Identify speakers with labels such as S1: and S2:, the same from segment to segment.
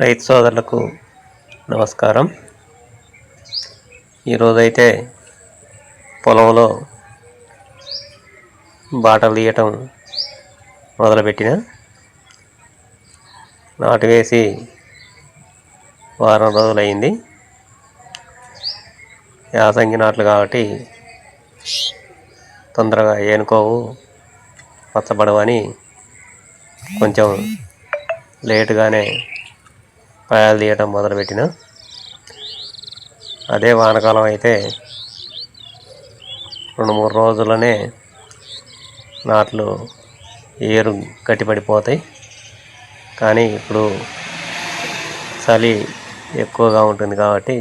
S1: రైతు సోదరులకు నమస్కారం. ఈరోజైతే పొలంలో బాటలు తీయటం మొదలుపెట్టిన. నాటు వేసి వారం రోజులైంది. యాసంగి నాట్లు కాబట్టి తొందరగా ఏనుకోవు పచ్చబడవని కొంచెం లేటుగానే పాయాలు తీయటం మొదలుపెట్టిన. అదే వానకాలం అయితే రెండు మూడు రోజుల్లోనే నాట్లు ఏరు గట్టిపడిపోతాయి. కానీ ఇప్పుడు చలి ఎక్కువగా ఉంటుంది కాబట్టి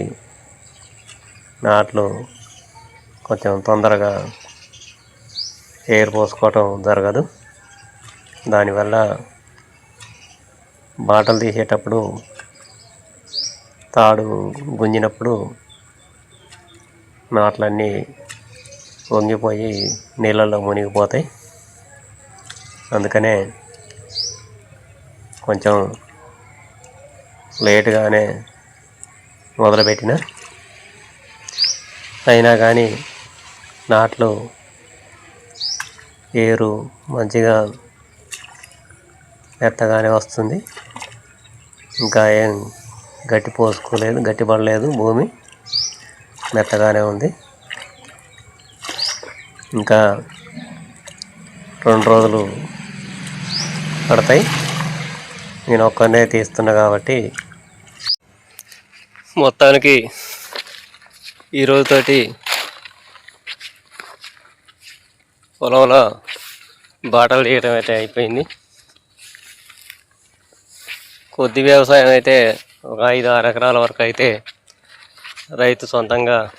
S1: నాట్లు కొంచెం తొందరగా ఏరు పోసుకోవటం జరగదు. దానివల్ల బాటలు తీసేటప్పుడు తాడు గుంజినప్పుడు నాట్లన్నీ వంగిపోయి నీళ్ళల్లో మునిగిపోతాయి. అందుకనే కొంచెం లేటుగానే మొదలుపెట్టిన. అయినా కానీ నాట్లు ఏరు మంచిగా మెత్తగానే వస్తుంది. ఇంకా ఏం గట్టి పోసుకోలేదు గట్టి పడలేదు. భూమి మెత్తగానే ఉంది. ఇంకా రెండు రోజులు పడతాయి. నేను ఒక్కనే తీస్తున్నా కాబట్టి మొత్తానికి ఈ పొలంలో బాటలు తీయటం అయితే అయిపోయింది. కొద్ది వ్యవసాయం అయితే ఒక ఐదు ఆరు ఎకరాల వరకు అయితే రైతు సొంతంగా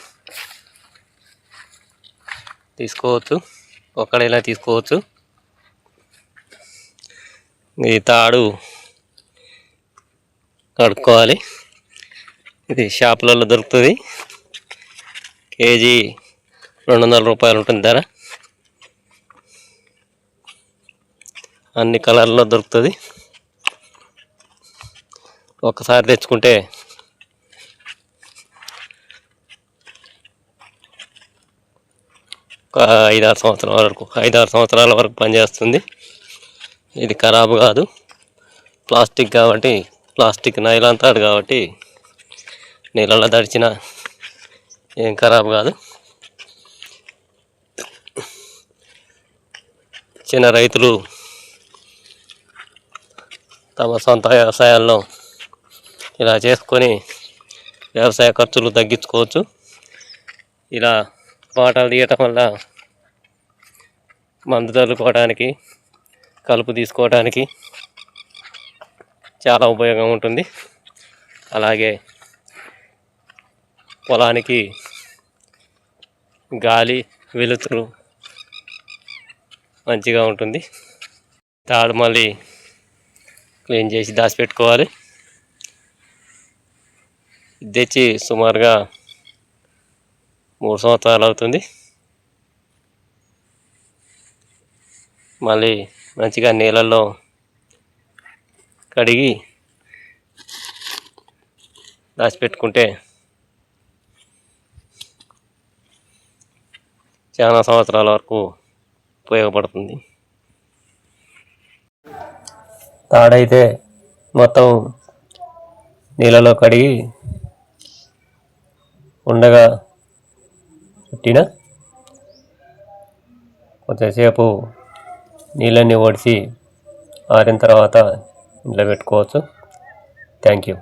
S1: తీసుకోవచ్చు ఒక్కడైనా తీసుకోవచ్చు. ఈ తాడు కడుక్కోవాలి. ఇది షాపులలో దొరుకుతుంది. కేజీ రెండు వందల రూపాయలు ఉంటుంది ధర. అన్ని కలర్లో దొరుకుతుంది. ఒకసారి తెచ్చుకుంటే. ఒక ఐదారు సంవత్సరాల వరకు ఐదారు సంవత్సరాల వరకు పనిచేస్తుంది. ఇది ఖరాబు కాదు. ప్లాస్టిక్ కాబట్టి ప్లాస్టిక్ నైలాన్ తాడు కాబట్టి నీళ్ళలో తడిచిన ఏం ఖరాబు కాదు. చిన్న రైతులు తమ సొంత వ్యవసాయాల్లో ఇలా చేసుకొని వ్యవసాయ ఖర్చులు తగ్గించుకోవచ్చు. ఇలా పాటలు తీయటం వల్ల మందు చల్లుకోవడానికి కలుపు తీసుకోవడానికి చాలా ఉపయోగం ఉంటుంది. అలాగే పొలానికి గాలి వెలుతురు మంచిగా ఉంటుంది. తాడు మళ్ళీ క్లీన్ చేసి దాచిపెట్టుకోవాలి. ఇది తెచ్చి సుమారుగా మూడు సంవత్సరాలు అవుతుంది. మళ్ళీ మంచిగా నీళ్ళల్లో కడిగి దాచిపెట్టుకుంటే చాలా సంవత్సరాల వరకు ఉపయోగపడుతుంది. తాడైతే మొత్తం నీళ్ళలో కడిగి ఉండగా చుట్టిన కొద్దిసేపు నీళ్ళన్నీ ఓడిసి ఆరిన తర్వాత ఇంట్లో పెట్టుకోవచ్చు థ్యాంక్ యూ